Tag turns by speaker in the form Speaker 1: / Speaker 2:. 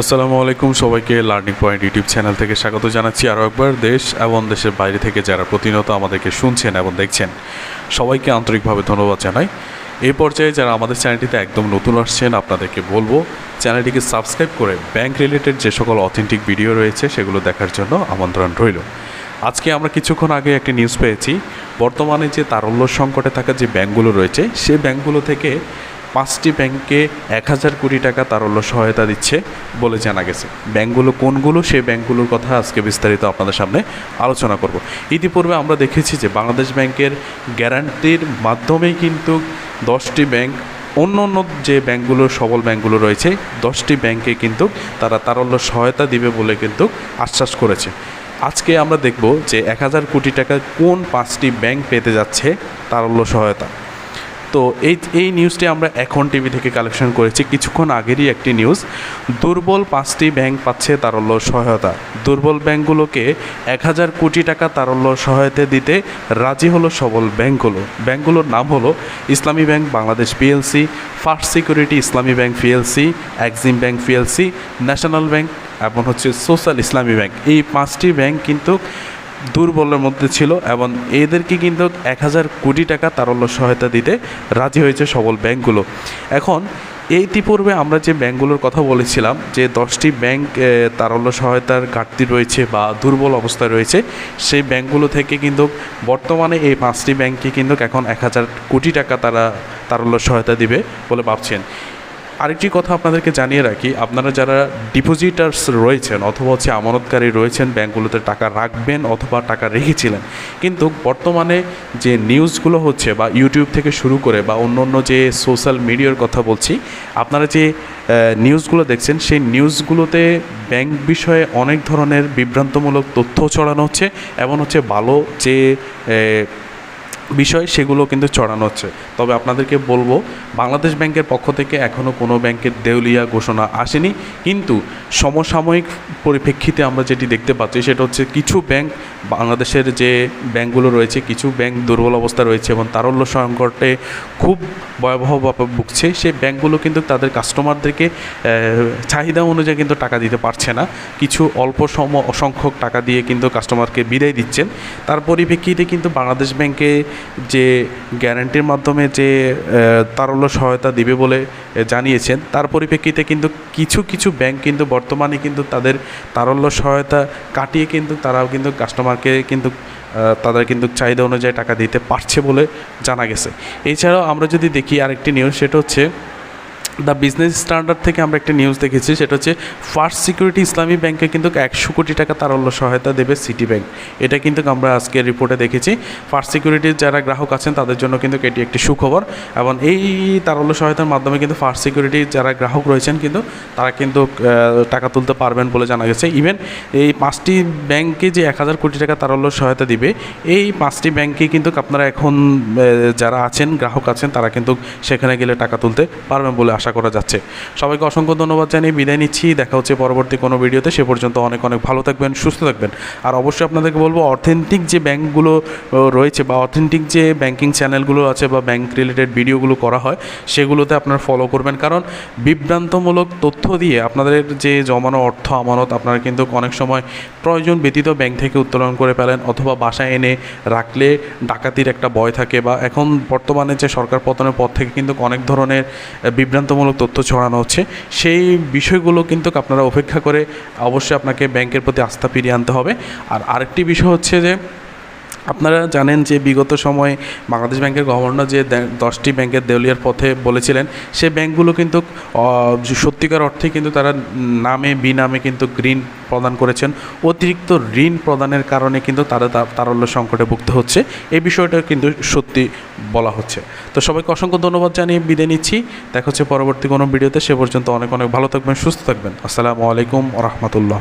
Speaker 1: আসসালামু আলাইকুম সবাইকে লার্নিং পয়েন্ট ইউটিউব চ্যানেল থেকে স্বাগত জানাচ্ছি আরও একবার দেশ এবং দেশের বাইরে থেকে যারা প্রতিনিয়ত আমাদেরকে শুনছেন এবং দেখছেন, সবাইকে আন্তরিকভাবে ধন্যবাদ জানাই। এই পর্যায়ে যারা আমাদের চ্যানেলটিতে একদম নতুন আসছেন, আপনাদেরকে বলব চ্যানেলটিকে সাবস্ক্রাইব করে ব্যাংক রিলেটেড যে সকল অথেন্টিক ভিডিও রয়েছে, সেগুলো দেখার জন্য আমন্ত্রণ রইল। আজকে আমরা কিছুক্ষণ আগে একটি নিউজ পেয়েছি। বর্তমানে যে তারল্য সংকটে থাকা যে ব্যাংকগুলো রয়েছে সেই ব্যাংকগুলো থেকে পাঁচটি ব্যাংকে এক হাজার কোটি টাকা তারল্য সহায়তা দিচ্ছে বলে জানা গেছে। ব্যাংকগুলো কোনগুলো, সেই ব্যাংকগুলোর কথা আজকে বিস্তারিত আপনাদের সামনে আলোচনা করব। ইতিপূর্বে আমরা দেখেছি যে বাংলাদেশ ব্যাংকের গ্যারান্টির মাধ্যমেই কিন্তু দশটি ব্যাংক, অন্য অন্য যে ব্যাংকগুলো, সবল ব্যাংকগুলো রয়েছে, দশটি ব্যাংকে কিন্তু তারা তারল্য সহায়তা দিবে বলে কিন্তু আশ্বাস করেছে। আজকে আমরা দেখব যে এক হাজার কোটি টাকা কোন পাঁচটি ব্যাংক পেতে যাচ্ছে তারল্য সহায়তা। তো এই এই নিউজটি আমরা এখন টিভি থেকে কালেকশন করেছি। কিছুক্ষণ আগেরই একটি নিউজ দুর্বল পাঁচটি ব্যাংক পাচ্ছে তারল্য সহায়তা। দুর্বল ব্যাংকগুলোকে এক হাজার কোটি টাকা তারল্য সহায়তা দিতে রাজি হলো সবল ব্যাংকগুলো ব্যাংকগুলোর নাম হলো Islami bank Bangladesh PLC first security Islami bank PLC Exim bank PLC national bank এবং হচ্ছে সোশ্যাল ইসলামী ব্যাংক। এই পাঁচটি ব্যাংক কিন্তু দুর্বলের মধ্যে ছিল এবং এদেরকে কিন্তু এক হাজার কোটি টাকা তারল্য সহায়তা দিতে রাজি হয়েছে সবল ব্যাংকগুলো। এখন ইতিপূর্বে আমরা যে ব্যাংকগুলোর কথা বলেছিলাম, যে দশটি ব্যাংক তারল্য সহায়তার ঘাটতি রয়েছে বা দুর্বল অবস্থায় রয়েছে, সেই ব্যাংকগুলো থেকে কিন্তু বর্তমানে এই পাঁচটি ব্যাংকে কিন্তু এখন এক হাজার কোটি টাকা তারা তারল্য সহায়তা দিবে বলে ভাবছেন। আরেকটি কথা আপনাদেরকে জানিয়ে রাখি, আপনারা যারা ডিপোজিটার্স রয়েছেন অথবা হচ্ছে আমানতকারী রয়েছেন, ব্যাংকগুলোতে টাকা রাখবেন অথবা টাকা রেখেছিলেন, কিন্তু বর্তমানে যে নিউজগুলো হচ্ছে বা ইউটিউব থেকে শুরু করে বা অন্য অন্য যে সোশ্যাল মিডিয়ার কথা বলছি, আপনারা যে নিউজগুলো দেখছেন, সেই নিউজগুলোতে ব্যাংক বিষয়ে অনেক ধরনের বিভ্রান্তমূলক তথ্য ছড়ানো হচ্ছে, এমন হচ্ছে ভালো যে বিষয় সেগুলো কিন্তু চড়ানো হচ্ছে। তবে আপনাদেরকে বলব, বাংলাদেশ ব্যাংকের পক্ষ থেকে এখনও কোনো ব্যাংকের দেউলিয়া ঘোষণা আসেনি। কিন্তু সমসাময়িক পরিপ্রেক্ষিতে আমরা যেটি দেখতে পাচ্ছি, সেটা হচ্ছে কিছু ব্যাংক বাংলাদেশের যে ব্যাংকগুলো রয়েছে, কিছু ব্যাংক দুর্বল অবস্থা রয়েছে এবং তারল্য সংকটে খুব ভয়াবহভাবে ভুগছে, সেই ব্যাংকগুলো কিন্তু তাদের কাস্টমারদেরকে চাহিদা অনুযায়ী কিন্তু টাকা দিতে পারছে না। কিছু অল্প সম, অসংখ্যক টাকা দিয়ে কিন্তু কাস্টমারকে বিদায় দিচ্ছেন। তার পরিপ্রেক্ষিতে কিন্তু বাংলাদেশ ব্যাংকে যে গ্যারান্টির মাধ্যমে যে তারল্য সহায়তা দিবে বলে জানিয়েছেন, তার পরিপ্রেক্ষিতে কিন্তু কিছু কিছু ব্যাংক কিন্তু বর্তমানে কিন্তু তাদের তারল্য সহায়তা কাটিয়ে কিন্তু তারাও কিন্তু কাস্টমারকে কিন্তু তাদের কিন্তু চাহিদা অনুযায়ী টাকা দিতে পারছে বলে জানা গেছে। এছাড়াও আমরা যদি দেখি আরেকটি নিউজ সেটা হচ্ছে দ্য বিজনেস স্ট্যান্ডার্ড থেকে আমরা একটা নিউজ দেখেছি, সেটা হচ্ছে ফার্স্ট সিকিউরিটি ইসলামী ব্যাংকে কিন্তু একশো কোটি টাকা তারল্য সহায়তা দেবে সিটি ব্যাংক এটা কিন্তু আমরা আজকে রিপোর্টে দেখেছি। ফার্স্ট সিকিউরিটির যারা গ্রাহক আছেন, তাদের জন্য কিন্তু এটি একটি সুখবর। এবং এই তারল্য সহায়তার মাধ্যমে কিন্তু ফার্স্ট সিকিউরিটির যারা গ্রাহক রয়েছেন কিন্তু, তারা কিন্তু টাকা তুলতে পারবেন বলে জানা গেছে। ইভেন এই পাঁচটি ব্যাংকে যে এক হাজার কোটি টাকা তারল্য সহায়তা দিবে, এই পাঁচটি ব্যাংকে কিন্তু আপনারা এখন যারা আছেন, গ্রাহক আছেন, তারা কিন্তু সেখানে গেলে টাকা তুলতে পারবেন বলে আশা করা যাচ্ছে। সবাইকে অসংখ্য ধন্যবাদ জানিয়ে বিদায় নিচ্ছি। দেখা হচ্ছে পরবর্তী কোনো ভিডিওতে। সে পর্যন্ত অনেক অনেক ভালো থাকবেন সুস্থ থাকবেন। আর অবশ্যই আপনাদেরকে বলব অথেন্টিক যে ব্যাংকগুলো আহ, রয়েছে বা অথেন্টিক যে ব্যাংকিং চ্যানেলগুলো আছে বা ব্যাংক রিলেটেড ভিডিওগুলো করা হয় সেগুলোতে আপনারা ফলো করবেন। কারণ বিভ্রান্তমূলক তথ্য দিয়ে আপনাদের যে জমানো অর্থ আমানত আপনারা কিন্তু অনেক সময় প্রয়োজন ব্যতীত ব্যাংক থেকে উত্তোলন করে ফেলেন অথবা বাসায় এনে রাখলে ডাকাতির একটা ভয় থাকে বা এখন বর্তমানে যে সরকার পতনের পর থেকে কিন্তু অনেক ধরনের আহ, বিভ্রান্তমূলক তথ্য ছড়ানো হচ্ছে। সেই বিষয়গুলো কিন্তু আপনারা অপেক্ষা করে অবশ্যই আপনাকে ব্যাংকের প্রতি আস্থা ফিরিয়ে আনতে হবে। আর আরেকটি বিষয় হচ্ছে যে আপনারা জানেন যে বিগত সময়ে বাংলাদেশ ব্যাংকের গভর্নর যে দশটি ব্যাংকের দেউলিয়ার পথে বলেছিলেন, সে ব্যাংকগুলো কিন্তু সত্যিকার অর্থে কিন্তু তারা নামে, বিনামে কিন্তু ঋণ প্রদান করেছেন। অতিরিক্ত ঋণ প্রদানের কারণে কিন্তু তারা তারল্য সংকটে ভুগতে হচ্ছে। এই বিষয়টা কিন্তু সত্যি বলা হচ্ছে। তো সবাইকে অসংখ্য ধন্যবাদ জানিয়ে বিদায় নিচ্ছি। দেখা হচ্ছে পরবর্তী কোনো ভিডিওতে। সে পর্যন্ত অনেক অনেক ভালো থাকবেন, সুস্থ থাকবেন। আসসালামু আলাইকুম রহমতুল্লাহ।